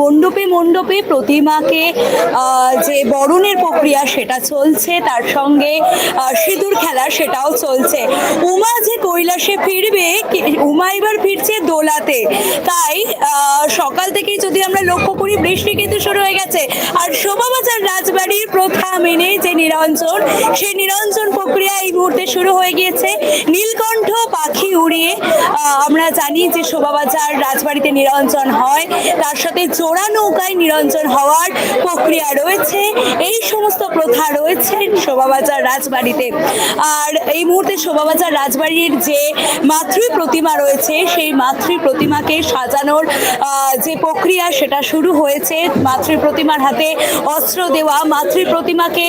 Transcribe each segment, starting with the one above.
মণ্ডপে মণ্ডপে প্রতিমাকে যে বরণের প্রক্রিয়া সেটা চলছে, তার সঙ্গে সিঁদুর খেলা সেটাও চলছে। উমা যে কৈলাসে ফিরবে উমা এবার ফিরছে দোলাতে। তাই সকাল থেকেই যদি আমরা লক্ষ্য করি, বৃষ্টি কিন্তু শুরু হয়ে গেছে। আর শোভাবাজার রাজবাড়ির প্রথা মেনে যে নিরঞ্জন সেই নিরঞ্জন প্রক্রিয়া এই মুহূর্তে শুরু হয়ে গিয়েছে। নীলকণ্ঠ পাখি উড়িয়ে আমরা জানি যে শোভাবাজার রাজবাড়িতে নিরঞ্জন হয়। তার সাথে জোড়া নৌকায় নিরঞ্জন হওয়ার প্রক্রিয়া রয়েছে। এই সমস্ত প্রথা রয়েছে শোভাবাজার রাজবাড়িতে। আর এই মুহূর্তে শোভাবাজার রাজবাড়ির যে মাতৃ প্রতিমা রয়েছে, সেই মাতৃ প্রতিমাকে সাজানোর যে প্রক্রিয়া সেটা শুরু হয়েছে। মাতৃ প্রতিমার হাতে অস্ত্র দেওয়া, মাতৃ প্রতিমাকে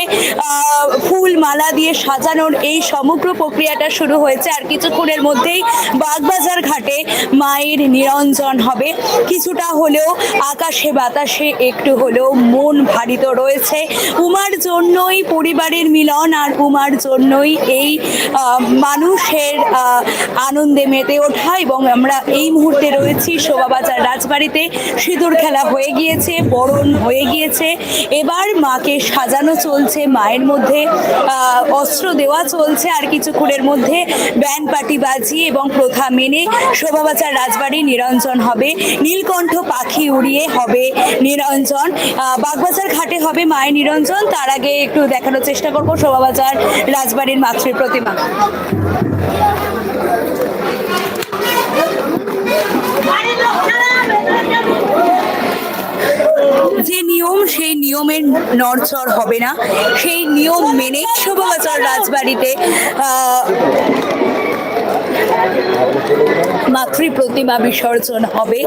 ফুল মালা দিয়ে সাজানোর এই সমগ্র প্রক্রিয়াটা শুরু হয়েছে। আর কিছুক্ষণের মধ্যেই বাগবাজার ঘাটে মায়ের নিরঞ্জন হবে। কিছুটা হলেও আকাশে বাতাসে একটু হলেও মন ভারিত রয়েছে। উমার জন্যই পরিবারের মিলন আর উমার জন্যই এই মানুষের আনন্দে মেতে ওঠা এবং আমরা এই মুহূর্তে রয়েছি শোভাবাজার রাজবাড়িতে। সিঁদুর খেলা হয়ে গিয়েছে, বরণ হয়ে গিয়েছে। এবার মাকে সাজানো চলছে, মায়ের মধ্যে অস্ত্র দেওয়া চলছে। আর কিছুক্ষণের মধ্যে ব্যান্ড পার্টি বাজিয়ে এবং প্রথা মেনে শোভাবাজার রাজবাড়ি নিরঞ্জন হবে। নীলকণ্ঠ পাখি উড়িয়ে হবে নিরঞ্জন। বাগবাজার ঘাটে হবে মায়ের নিরঞ্জন। তার আগে একটু দেখানোর চেষ্টা করব শোভাবাজার রাজবাড়ির মাতৃ প্রতিমা। যে নিয়ম, সেই নিয়মের নড়চড় হবে না। সেই নিয়ম মেনে শোভাবাজার রাজবাড়িতে মাতৃ প্রতিমা বিসর্জন হবে।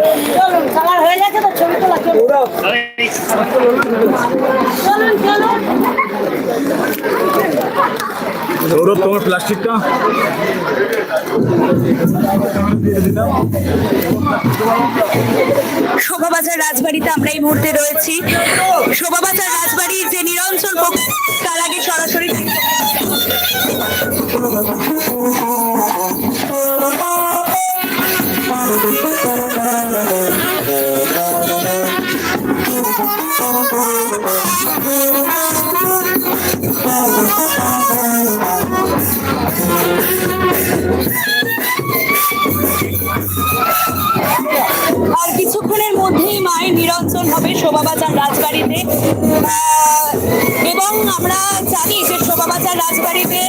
সৌরভ তোমার প্লাস্টিকটা? শোভাবাজার রাজবাড়িতে আমরা এই মুহূর্তে রয়েছি। শোভাবাজার রাজবাড়ির যে নিরঞ্জন তার আগে সরাসরি আর কিছুক্ষণের মধ্যেই মায়ের নিরঞ্জন হবে শোভাবাজার রাজবাড়িতে। এবং আমরা জানি যে শোভাবাজার রাজবাড়িতে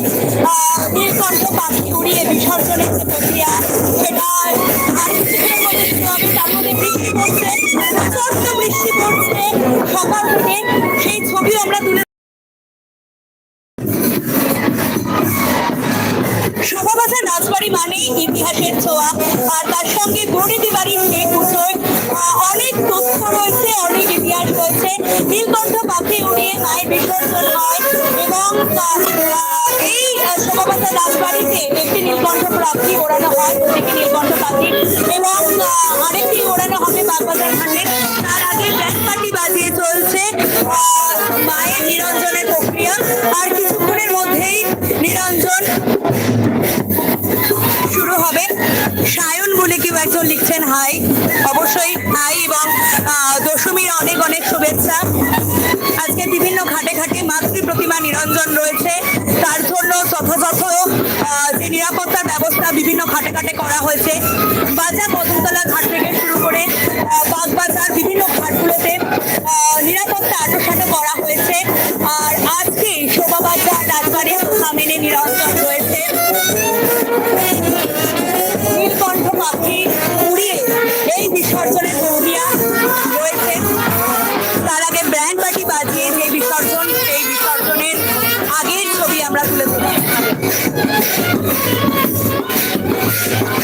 নীলকণ্ঠ পাখি উড়িয়ে বিসর্জনের যে প্রক্রিয়া, সেটা আর কিছুক্ষণের মধ্যে শুরু হবে তার মধ্যে বৃষ্টি পড়ছে প্রচণ্ড বৃষ্টি পড়ছে, সকাল থেকে সেই ছবিও আমরা তুলে শোভাবাজার রাজবাড়ি মানে ইতিহাসের ছোঁয়া। আর তার সঙ্গে গরিবি বাড়ির সেই পুজোয় অনেক তথ্য রয়েছে, অনেক ইতিহাস রয়েছে। নীলকণ্ঠ পাখি উড়িয়ে মায়ের বিসর্জন হয় এবং এই শোভাবাজার রাজবাড়িতে একটি নীলকণ্ঠ পাখি ওড়ানো হয় প্রতীকী নীলকণ্ঠ পাখি। এবং আরেকটি ওড়ানো হবে বাগবাজার ঘাটে। একজন হাই। অবশ্যই হাই এবং দশমীর অনেক অনেক শুভেচ্ছা। আজকে বিভিন্ন ঘাটে ঘাটে মাতৃ প্রতিমা নিরঞ্জন রয়েছে। তার জন্য যথাযথ যে নিরাপত্তার ব্যবস্থা বিভিন্ন ঘাটে ঘাটে করা হয়েছে। Thank you.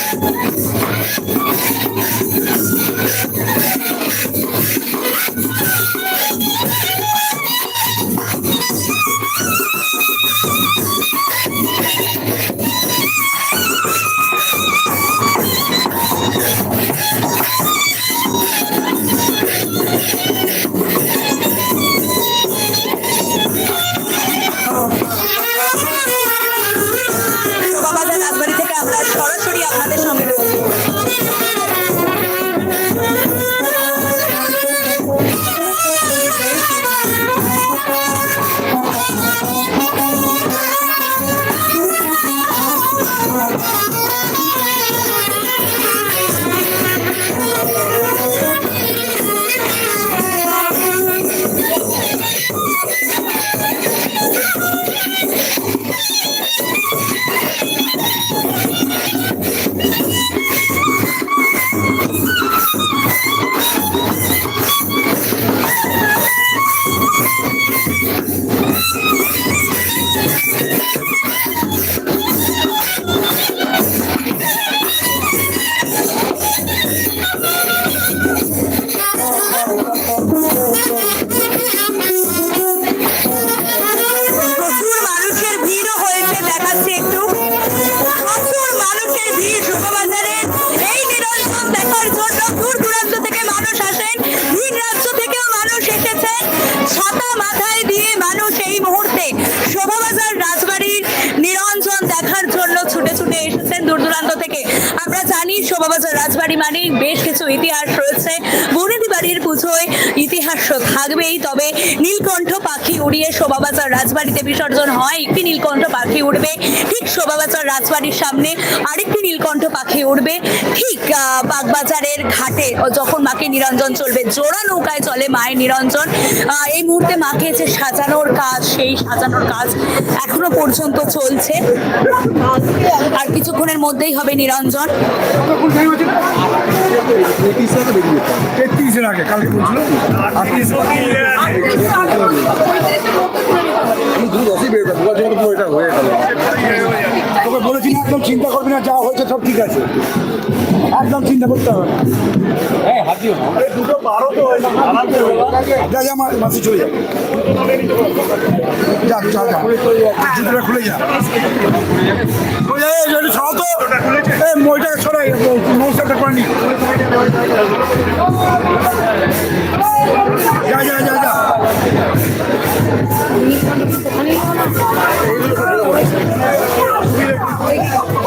শোভাবাজার মানেই মানে বেশ কিছু ইতিহাস রয়েছে। বনেদি বাড়ির পুজোয় ইতিহাস থাকবেই তবে নীলকণ্ঠ উড়িয়ে শোভাবাজার রাজবাড়িতে বিসর্জন হয়। একটি নীলকণ্ঠ পাখি উড়বে ঠিক শোভাবাজার রাজবাড়ির সামনে আরেকটি নীলকণ্ঠ পাখি উড়বে ঠিক বাগবাজারের ঘাটে যখন মাকে নিরঞ্জন চলবে, জোড়া নৌকায় চলে মায়ের নিরঞ্জন। এই মুহূর্তে মাকে যে সাজানোর কাজ, সেই সাজানোর কাজ এখনও পর্যন্ত চলছে। আর কিছুক্ষণের মধ্যেই হবে নিরঞ্জন। তেত্রিশের আগে কালকে বলছিল। আটত্রিশ আমি দু দশই বেরোতাম দু তো এটা হয়ে গেল। একদম চিন্তা করবি না যা হয়েছে সব ঠিক আছে। একদম চিন্তা করতে হবে না। দুটো বারো তো হয়েছে। আরামসে হয়ে। যা মাসি চলে যা যা জুতোটা খুলে মইটাকে মৌসাটা করে নি। যা যা যা যা। দেখতে like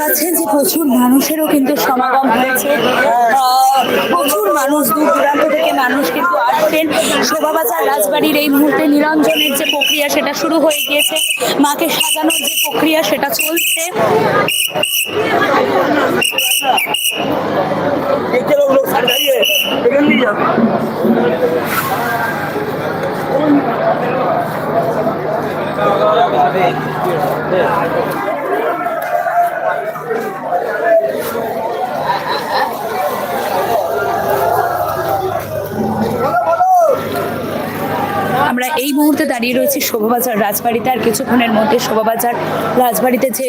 পাচ্ছেন যে প্রচুর মানুষেরও কিন্তু সমাগম হয়েছে। প্রচুর মানুষ দূর দূরান্ত থেকে মানুষ কিন্তু আসছেন। শোভাবাজার রাজবাড়ির এই মুহূর্তে নিরঞ্জনের যে প্রক্রিয়া, সেটা শুরু হয়ে গিয়েছে। মাকে সাজানোর যে প্রক্রিয়া, সেটা চলছে। আমরা এই মুহূর্তে দাঁড়িয়ে রয়েছি শোভাবাজার রাজবাড়িতে, আর কিছুক্ষণের মধ্যে শোভাবাজার রাজবাড়িতে যে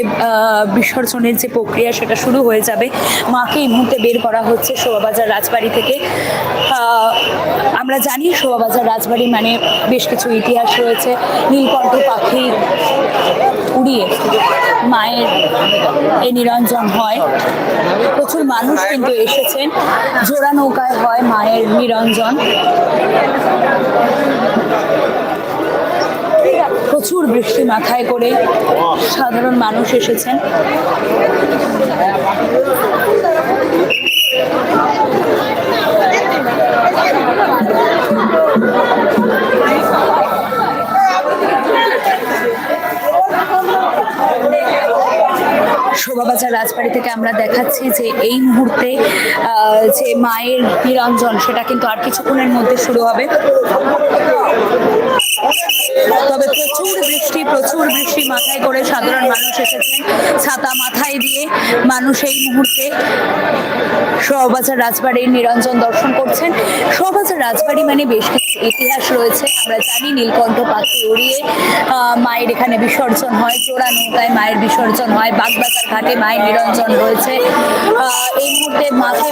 বিসর্জনের যে প্রক্রিয়া সেটা শুরু হয়ে যাবে। মাকে এই মুহূর্তে বের করা হচ্ছে শোভাবাজার রাজবাড়ি থেকে। আমরা জানি শোভাবাজার রাজবাড়ি মানে বেশ কিছু ইতিহাস রয়েছে। নীলকণ্ঠ পাখি উড়িয়ে মায়ের এই নিরঞ্জন হয়। প্রচুর মানুষ কিন্তু এসেছেন। জোড়া নৌকায় হয় মায়ের নিরঞ্জন। প্রচুর বৃষ্টি মাথায় করে সাধারণ মানুষ এসেছেন। শোভাবাজার রাজবাড়ি থেকে আমরা দেখাচ্ছি যে এই মুহূর্তে যে মায়ের নিরঞ্জন সেটা কিন্তু আর কিছুক্ষণের মধ্যে শুরু হবে। তবে প্রচুর বৃষ্টি প্রচুর বৃষ্টি মাথায় করে সাধারণ মানুষ এসেছেন ছাতা মাথায় দিয়ে মানুষ এই মুহূর্তে শোভাবাজার রাজবাড়ির নিরঞ্জন দর্শন করছেন। শোভাবাজার রাজবাড়ি মানে বেশ কিছু ইতিহাস রয়েছে। আমরা জানি নীলকণ্ঠ পাখি উড়িয়ে মায়ের এখানে বিসর্জন হয়, চোরা নৌকায় মায়ের বিসর্জন হয়, বাগবাজার ঘাটে মায়ের নিরঞ্জন রয়েছে। এই মুহূর্তে মাকে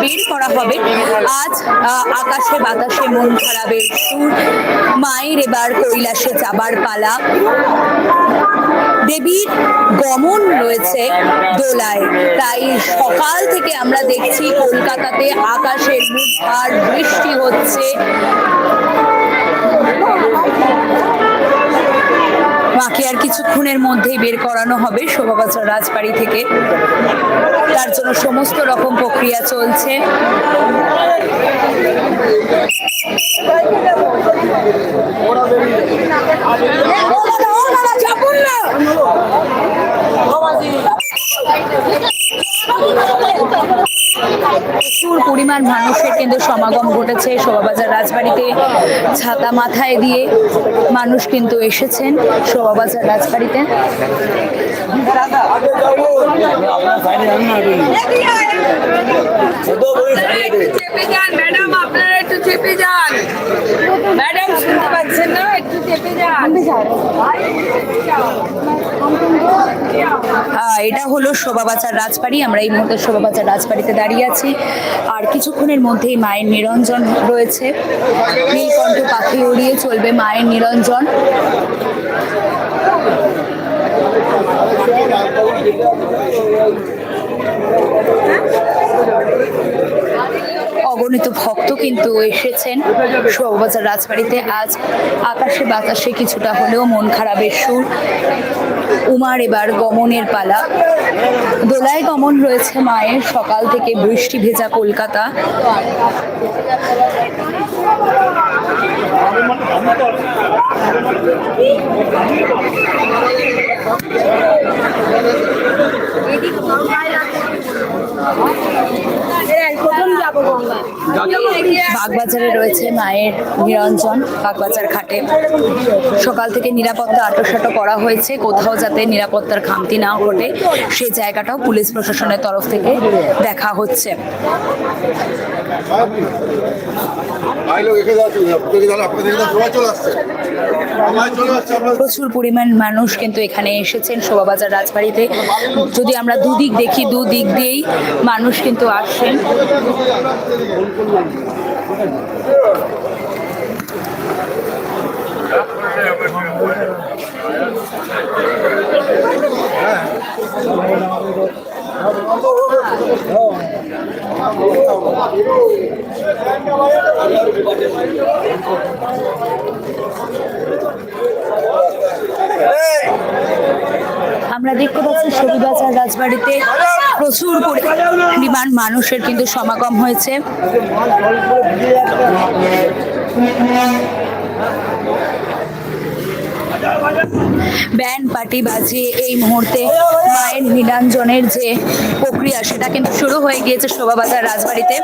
বের করা হবে। আজ আকাশে বাতাসে মন খারাপের সুর। মায়ের এবার কৈলাসে যাবার পালা। দেবীর গমন রয়েছে দোলায়। তাই সকাল থেকে আমরা দেখছি কলকাতাতে আকাশের মুদ্রার বৃষ্টি হচ্ছে। মাকে আর কিছুক্ষণের মধ্যেই বের করানো হবে শোভাবাজার রাজবাড়ি থেকে। তার জন্য সমস্ত রকম প্রক্রিয়া চলছে। প্রচুর পরিমাণ মানুষের কিন্তু সমাগম ঘটেছে। শোভাবাজার রাজবাড়িতে ছাতা মাথায় দিয়ে মানুষ কিন্তু এসেছেন শোভাবাজার রাজবাড়িতে। যান ম্যাডাম শুনতে এটা হলো শোভাবাচার রাজবাড়ি। আমরা এই মুহূর্তে শোভাবাচার রাজবাড়িতে দাঁড়িয়ে আছি। আর কিছুক্ষণের মধ্যেই মায়ের নিরঞ্জন রয়েছে। নীলকণ্ঠ পাখি উড়িয়ে চলবে মায়ের নিরঞ্জন। অগণিত ভক্ত কিন্তু এসেছেন শোভাবাজার রাজবাড়িতে। আজ আকাশে বাতাসে কিছুটা হলেও মন খারাপের সুর। উমার এবার গমনের পালা। দোলায় গমন রয়েছে মায়ের। সকাল থেকে বৃষ্টি ভেজা কলকাতা। যাব গঙ্গা বাগবাজারে রয়েছে মায়ের নিরঞ্জন বাগবাজার ঘাটে। সকাল থেকে নিরাপত্তা আটোসাটো করা হয়েছে। কোথাও যাতে নিরাপত্তার খামতি না ঘটে, সেই জায়গাটাও পুলিশ প্রশাসনের তরফ থেকে দেখা হচ্ছে। লোক এখানে যাচ্ছে আপনাদের চলে আসছে। প্রচুর পরিমাণ মানুষ কিন্তু এখানে এসেছেন শোভাবাজার রাজবাড়িতে। যদি আমরা দুদিক দেখি, দুদিক দিয়েই মানুষ কিন্তু আসছেন। আমরা দেখতে পাচ্ছি শোভাবাজার রাজবাড়িতে প্রচুর পরিমাণ মানুষের কিন্তু সমাগম হয়েছে। ব্যান্ড পার্টি বাজিয়ে এই মুহূর্তে মায়ের নীলাঞ্জনের যে প্রক্রিয়া, সেটা কিন্তু শুরু হয়ে গিয়েছে শোভাবাজার রাজবাড়িতে।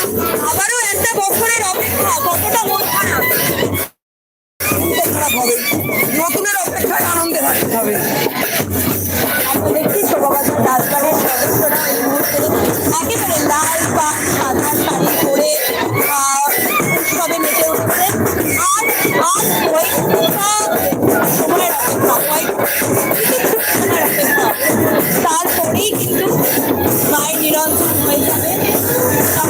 আবারও একটা বছরের অপেক্ষা, কতটা মন খারাপ? খারাপ হবে। নতুনের অপেক্ষায় আনন্দে থাকতে হবে। আমরা দেখছি শোভাবাজার রাজবাড়ির মুহূর্তে একেবারে লাল বা সাদা শাড়ি পরে উৎসবে মেতে উঠেছে। আর আর কয়েকটা তারপরেই কিন্তু মায়ের নিরন্তর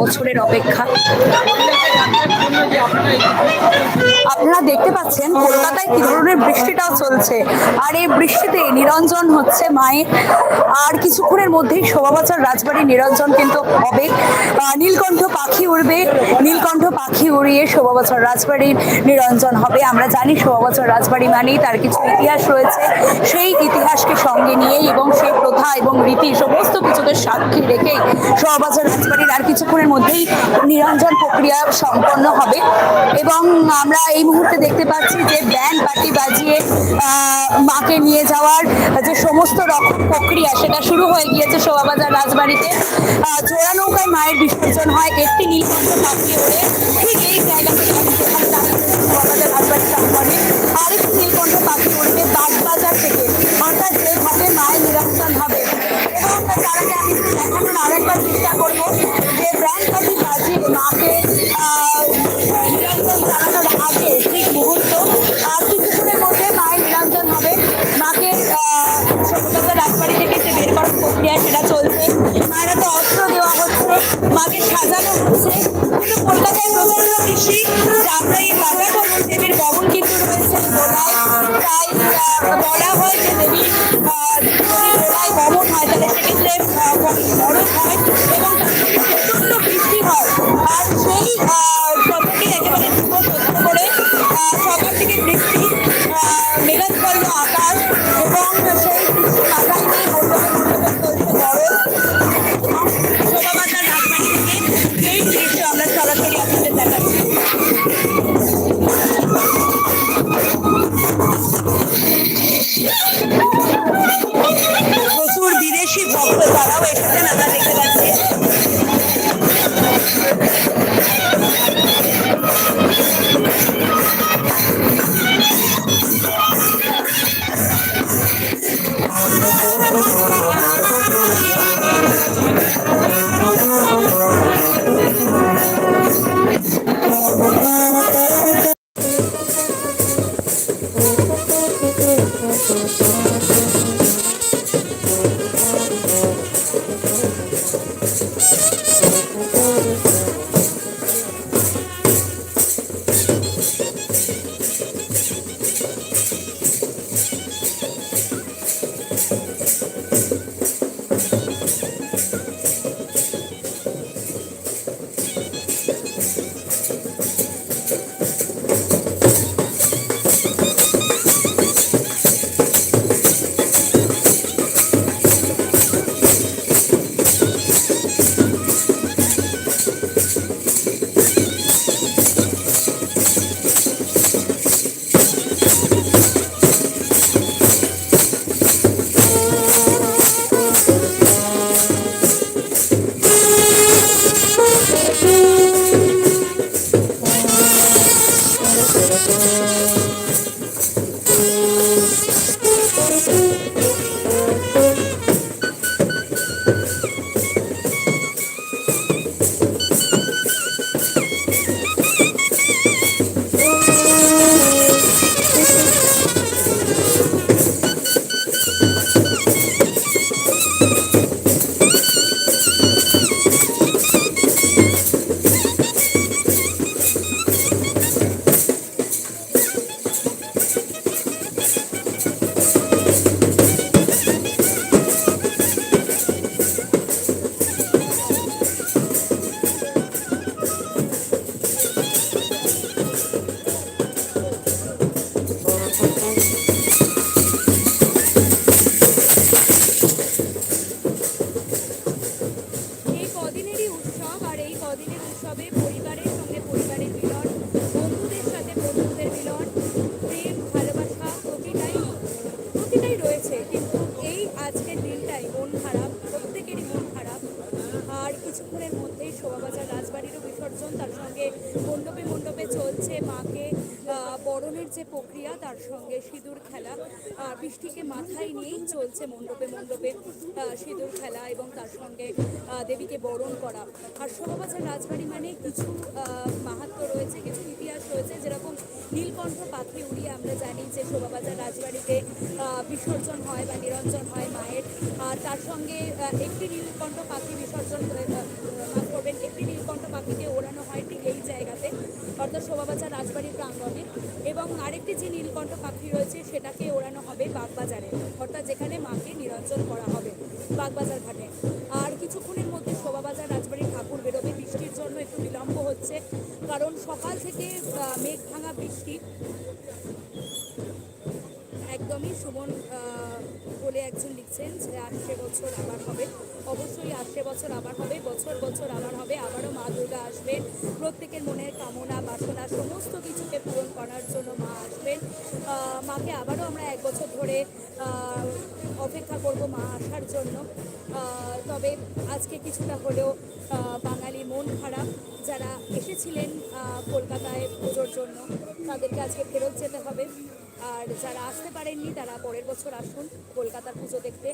বছরের অপেক্ষা। আপনারা দেখতে পাচ্ছেন, কলকাতায় কি ধরনের বৃষ্টিটাও চলছে। আর এই বৃষ্টিতে নিরঞ্জন হচ্ছে মায়ের। আর কিছুক্ষণের মধ্যেই শোভাবাচার রাজবাড়ির নিরঞ্জন কিন্তু হবে। নীলকণ্ঠ পাখি উড়বে। নীলকণ্ঠ পাখি উড়িয়ে শোভাবাচার রাজবাড়ির নিরঞ্জন হবে। আমরা জানি শোভাবাচার রাজবাড়ি মানেই তার কিছু ইতিহাস রয়েছে। সেই ইতিহাসকে সঙ্গে নিয়েই এবং সেই প্রথা এবং রীতি, সমস্ত কিছুকে সাক্ষী রেখেই শোভাবাচার রাজবাড়ির আর কিছুক্ষণের মধ্যেই নিরঞ্জন প্রক্রিয়া সম্পন্ন হবে। এবং আমরা এই মুহূর্তে দেখতে পাচ্ছি যে ব্যান্ড পার্টি বাজিয়ে মাকে নিয়ে যাওয়ার যে সমস্ত রকম প্রক্রিয়া, সেটা শুরু হয়ে গিয়েছে শোভাবাজার রাজবাড়িতে। জোড়া নৌকায় মায়ের বিসর্জন হয়, একটি নীলকণ্ঠ পাখি ওড়ে ঠিক এই জায়গা থেকে শোভাবাজার রাজবাড়ির প্রাঙ্গণে আরেকটি নীলকণ্ঠ পাখি উঠবে বাগবাজার থেকে। চেষ্টা করব যে ব্র্যান্ড পার্টি বাজিয়ে মাকে মাকে সাজানো হচ্ছে। কিন্তু কলকাতায় প্রচণ্ড কৃষি আমরা এই বাজার দেবীর ভবন কিন্তু রয়েছে দোলায় তাই বলা হয় যে দেবী যদি ভবন হয় তাহলে সেক্ষেত্রে বড় হয় এবং প্রচণ্ড বৃষ্টি হয়, আর সেই ব্যাপারটি একেবারে করে সকাল থেকে বৃষ্টি এই মাথায় নিয়েই চলছে মণ্ডপে মণ্ডপে সিঁদুর খেলা এবং তার সঙ্গে দেবীকে বরণ করা। আর শোভাবাজার রাজবাড়ি মানে কিছু আহ, মাহাত্ম্য রয়েছে কিছু ইতিহাস রয়েছে যেরকম নীলকণ্ঠ পাখি উড়িয়ে আমরা জানি যে শোভাবাজার রাজবাড়িতে বিসর্জন হয় বা নিরঞ্জন হয় মায়ের। আর তার সঙ্গে একটি নীলকণ্ঠ পাখি বিসর্জন অর্থাৎ শোভাবাজার রাজবাড়ির প্রাঙ্গণে। এবং আরেকটি যে নীলকণ্ঠ পাখি রয়েছে, সেটাকে ওড়ানো হবে বাগবাজারে, অর্থাৎ যেখানে মাকে নিরঞ্জন করা হবে বাগবাজার ঘাটে। আর কিছুক্ষণের মধ্যে শোভাবাজার রাজবাড়ির ঠাকুর বেরোবে। বৃষ্টির জন্য একটু বিলম্ব হচ্ছে, কারণ সকাল থেকে মেঘ ভাঙা বৃষ্টি। একদমই সুমন বলে একজন লিখছেন যে আসছে বছর আবার হবে। অবশ্যই আসছে বছর আবার হবে, বছর বছর আবার হবে, আবারও মা দুর্গা আসবেন। প্রত্যেকের মনের কামনা, বাসনা, সমস্ত কিছুকে পূরণ করার জন্য মা আসবেন। মাকে আবারও আমরা এক বছর ধরে অপেক্ষা করব মা আসার জন্য। তবে আজকে কিছুটা হলেও বাঙালি মন খারাপ। যারা এসেছিলেন কলকাতায় পুজোর জন্য, তাদেরকে আজকে ফেরত যেতে হবে। আর যারা আসতে পারেননি, তারা পরের বছর আসুন, কলকাতার পুজো দেখতে।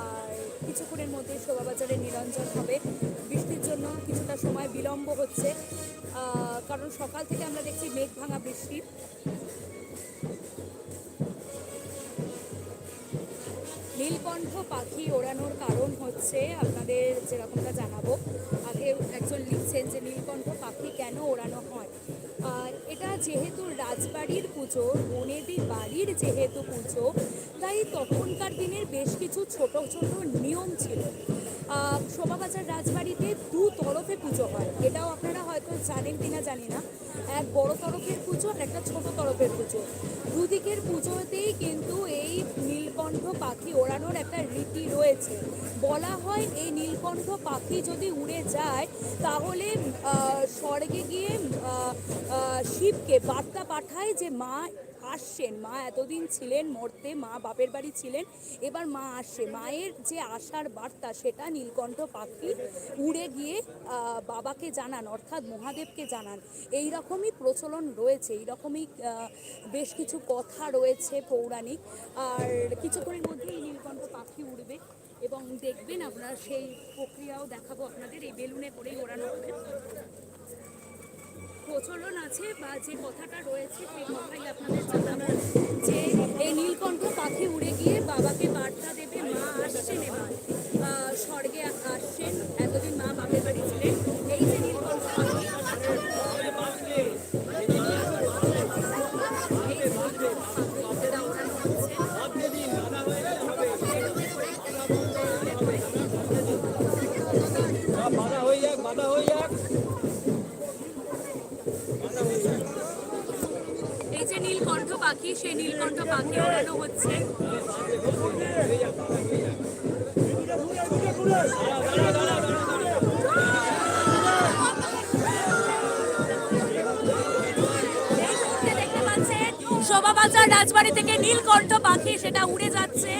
আর কিছুক্ষণের মধ্যে শোভাবাজারে নিরঞ্জন হবে। বৃষ্টির জন্য কিছুটা সময় বিলম্ব হচ্ছে। কারণ সকাল থেকে আমরা দেখছি মেঘ ভাঙা বৃষ্টি। নীলকণ্ঠ পাখি ওড়ানোর কারণ হচ্ছে আপনাদের যেরকমটা জানাব। আগে একজন লিখছেন যে নীলকণ্ঠ পাখি কেন ওড়ানো হয়? আর এটা যেহেতু রাজবাড়ির পুজো, বনেদি বাড়ির যেহেতু পুজো, তাই তখনকার দিনের বেশ কিছু ছোট ছোট নিয়ম ছিল। শোভাবাজার রাজবাড়িতে দু তরফে পুজো হয়। এটাও আপনারা হয়তো জানেন কিনা জানি না। এক বড় তরফের পুজো, আর একটা ছোট তরফের পুজো। দুদিকের পুজোতেই কিন্তু এই নীলকণ্ঠ পাখি ওড়ানোর একটা রীতি রয়েছে। বলা হয় এই নীলকণ্ঠ পাখি যদি উড়ে যায়, তাহলে স্বর্গে গিয়ে শিবকে বার্তা পাঠায় যে মা আসছেন। মা এতদিন ছিলেন মর্তে, মা বাপের বাড়ি ছিলেন, এবার মা আসছে। মায়ের যে আসার বার্তা, সেটা নীলকণ্ঠ পাখি উড়ে গিয়ে বাবাকে জানান, অর্থাৎ মহাদেবকে জানান। এই রকমই প্রচলন রয়েছে এই রকমই বেশ কিছু কথা রয়েছে পৌরাণিক। আর কিছুক্ষণের মধ্যেই নীলকণ্ঠ পাখি উড়বে এবং দেখবেন আপনারা সেই প্রক্রিয়াও দেখাবো আপনাদের। এই বেলুনে করেই ওড়ানো হবে। প্রচলন আছে বা যে কথাটা রয়েছে সেই কথাই আপনাদের জানাবেন যে এই নীলকণ্ঠ পাখি উড়ে গিয়ে বাবাকে বার্তা দেবে, মা আসছেন এবার স্বর্গে আসছেন, এতদিন মা বাপের বাড়ি ছিলেন। এই যে সেই নীলকণ্ঠ পাখি ওড়ানো হচ্ছে? শোভাবাজার রাজবাড়ি থেকে নীলকণ্ঠ পাখি সেটা উড়ে যাচ্ছে।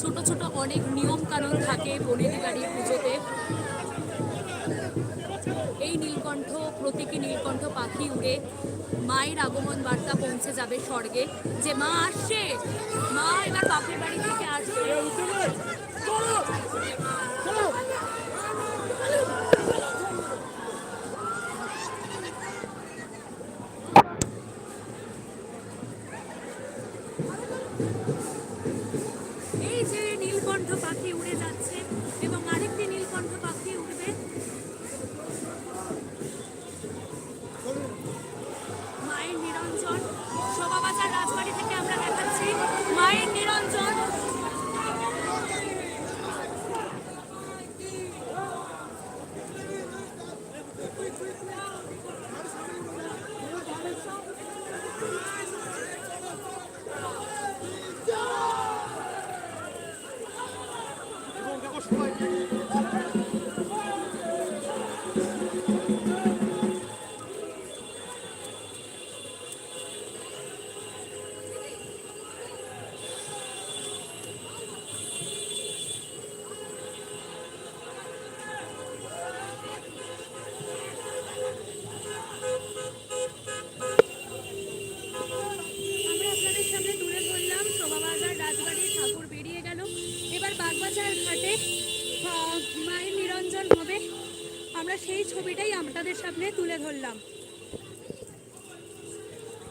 ছোট ছোট অনেক নিয়ম কানুন থাকে বনেদি বাড়ির পুজোতে। এই নীলকণ্ঠ প্রতীকী নীলকণ্ঠ পাখি উড়ে মায়ের আগমন বার্তা পৌঁছে যাবে স্বর্গে। যে মা আসছে মা এবার বাপের বাড়ি থেকে আসবে।